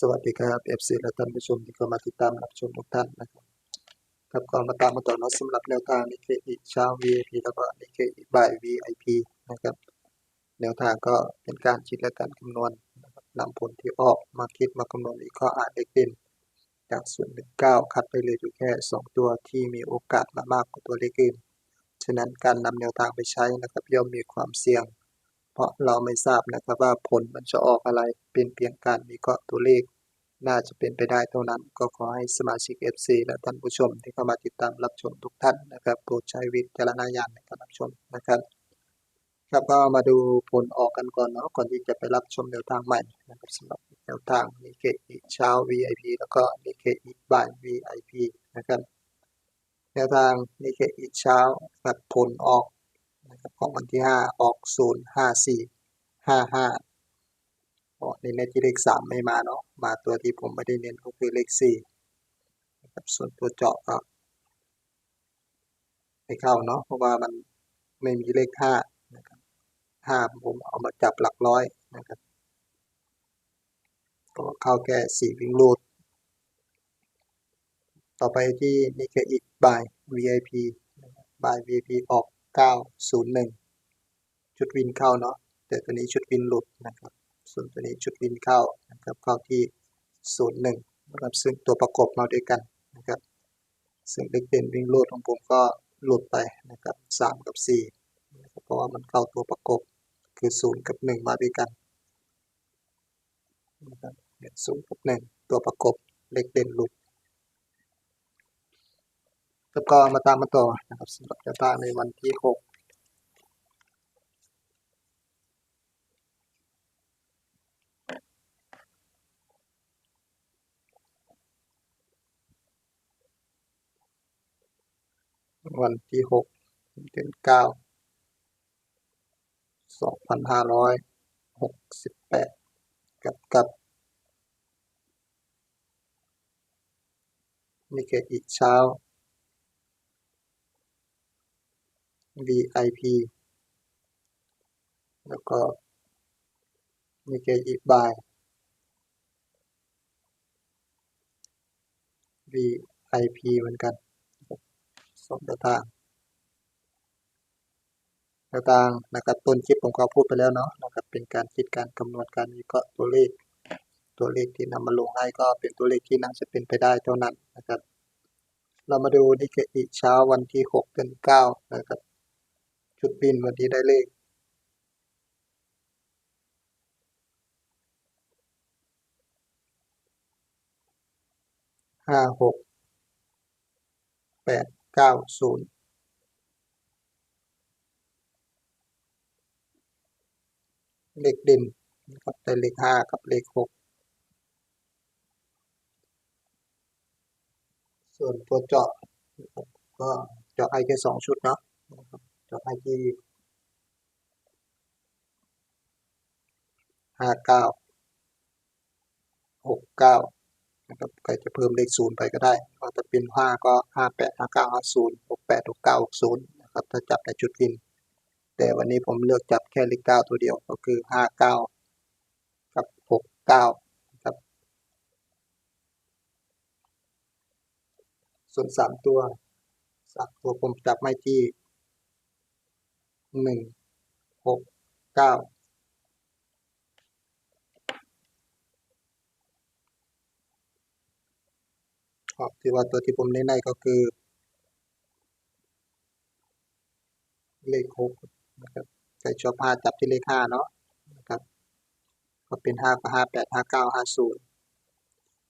สวัสดีครับ FC และท่านผู้ชมที่เข้ามาติดตามรับชมทุกท่านนะครับครับก่อนมาตามมาต่อเนาะสำหรับแนวทางนิเคอีเช้า VIP แล้วก็นิเคอีบ่าย VIP นะครับ แนวทางก็เป็นการคิดและการคำนวณนะครับนำผลที่ออกมาคิดมาคำนวณอีกข้ออ่านเลขเด่นจากส่วน19คัดไปเลยอยู่แค่ 2 ตัวที่มีโอกาสมามากกว่าตัวเลขอื่นฉะนั้นการนำแนวทางไปใช้นะครับย่อมมีความเสี่ยง เพราะเราไม่ทราบนะครับว่าผลมันจะออกอะไร เป็นเพียงการวิเคราะห์ตัวเลข น่าจะเป็นไปได้เท่านั้น ก็ขอให้สมาชิก FC และท่านผู้ชมที่เข้ามาติดตามรับชมทุกท่านนะครับโปรดใช้วิจารณญาณในการรับชมนะครับ ครับก็มาดูผลออกกันก่อนเนาะก่อนที่จะไปรับชมแนวทางใหม่นะครับสำหรับแนวทางนิเคอีเช้า VIP แล้วก็นิเคอีบ่าย VIP นะครับแนวทางนิเคอีเช้าครับผลออก ของวันที่5ออก0 5 4 5 5อ๋อในเน้นที่เลข3ไม่มาเนาะมาตัวที่ผมไม่ได้เน้นก็คือเลข4นะครับส่วนตัวเจาะก็ไม่เข้าเนาะเพราะว่ามันไม่มีเลข5นะครับ5ผมเอามาจับหลักร้อยนะครับก็เข้าแค่4วิ่งรูดต่อไปที่นิเคอีกบ่าย VIP บ่าย VIP ออก 901 ชุดวินเข้าเนาะแต่ตัวนี้ชุดวินหลุดนะครับ ส่วนตัวนี้ชุดวินเข้านะครับเข้าที่ 01นะครับซึ่งตัวประกบมาด้วยกันนะครับ ซึ่งเลขเด่นวิ่งรูดของผมก็หลุดไปนะครับ 3 กับ4นะครับเพราะว่ามันเข้าตัวประกบคือ 0 กับ 1 มาด้วยกันนะครับเนี่ย0กับ1ตัวประกบเลขเด่นหลุด แล้วก็มาตามมาต่อนะครับสำหรับชะตามในวันที่หกวันที่หกถึงเก้าสองพันห้าร้อยหกสิบแปดกับกับนี่คืออีกเช้า VIP แล้วก็นิเคอีบ่าย VIP เหมือนกันสองแนวทางแนวทางนะครับต้นคลิปผมก็พูดไปแล้วเนาะนะครับเป็นการคิดการคำนวณการวิเคราะห์ตัวเลข ตัวเลขที่นำมาลงให้ก็เป็นตัวเลขที่น่าจะเป็นไปได้เท่านั้นนะครับ เรามาดูนิเคอีเช้าวันที่6เดือน9นะครับ ชุดบินวันนี้ได้เลข ห้าหก แปดเก้าศูนย์เลขเด่นนะครับได้เลขห้ากับเลขหกส่วนตัวเจาะก็เจาะให้แค่สองชุดเนาะ นะครับเจาะให้ที่ห้าเก้า หกเก้านะครับใครจะเพิ่มเลขศูนย์ไปก็ได้ก็จะเป็นห้าก็ห้าแปดห้าเก้าห้าศูนย์หกแปดหกเก้าหกศูนย์นะครับ ถ้าจับในจุดวิน แต่วันนี้ผมเลือกจับแค่เลขเก้าตัวเดียวก็คือห้าเก้ากับหกเก้าครับส่วนสามตัวสามตัวผมจับไม่ที่ หนึ่งหกเก้าที่ว่าตัวที่ผมเน้นในก็คือ เลขหกนะครับใครชอบห้าจับที่เลขห้าเนาะนะครับ ก็เป็นห้ากับห้าแปดห้าเก้าห้าศูนย์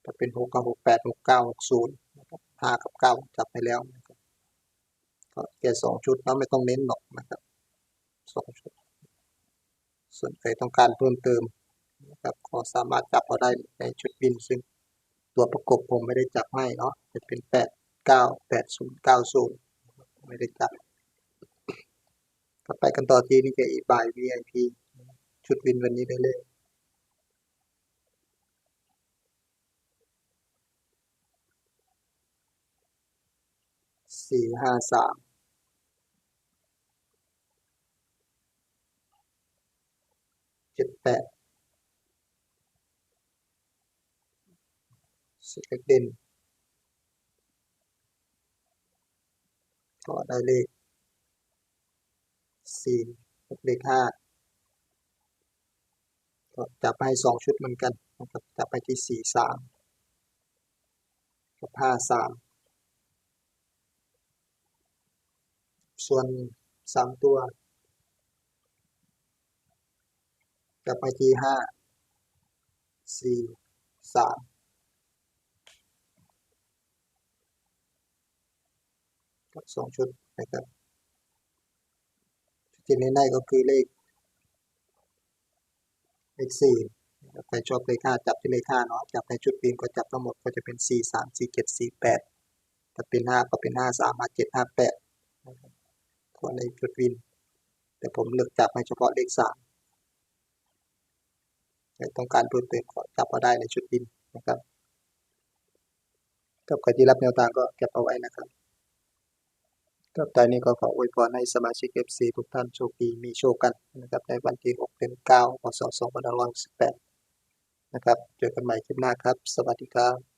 ถ้าเป็นหกกับหกแปดหกเก้าหกศูนย์นะครับห้ากับเก้าจับไปแล้วนะครับก็แค่สองชุดเนาะไม่ต้องเน้นหรอกนะครับ สองชุด ส่วนใครต้องการเพิ่มเติมนะครับก็สามารถจับเอาได้ในชุดบินซึ่งตัวประกบผมไม่ได้จับให้เนาะจะเป็นแปดเก้าแปดศูนย์เก้าศูนย์ไม่ได้จับก็ไปกันต่อที่นี่คืออีบาย VIP ชุดวินวันนี้ได้เลยสี่ห้าสาม เจ็ดแปดสุดเลขเด่นก็ได้เลขสี่กับเลขห้าก็จับให้สองชุดเหมือนกันนะครับจับไปที่สี่สามกับห้าสามส่วนสามตัว จับไปที่ห้าสี่สามกับสองชุดนะครับชุดที่ในก็คือเลขเลขสี่ใครชอบเลขห้าจับที่เลขห้าเนาะจับในชุดปีนก็จับทั้งหมดก็จะเป็นสี่สามสี่เจ็ดสี่แปดถ้าเป็นห้าก็เป็นห้าสามห้าเจ็ดห้าแปดครับก็ในชุดวิน แต่ผมเลือกจับให้เฉพาะเลขสาม ต่ต้องการเพิ่มเติมก็จับมาได้ในชุดบินนะครับกับใครที่รับแนวทางก็เก็บเอาไว้นะครับกับตอนนี้ก็ขออวยพรให้สมาชิก FC ทุกท่านโชคดีมีโชคกันนะครับในวันที่6เดือน9พศ2518นะครับ เจอกันใหม่คลิปหน้าครับ สวัสดีครับ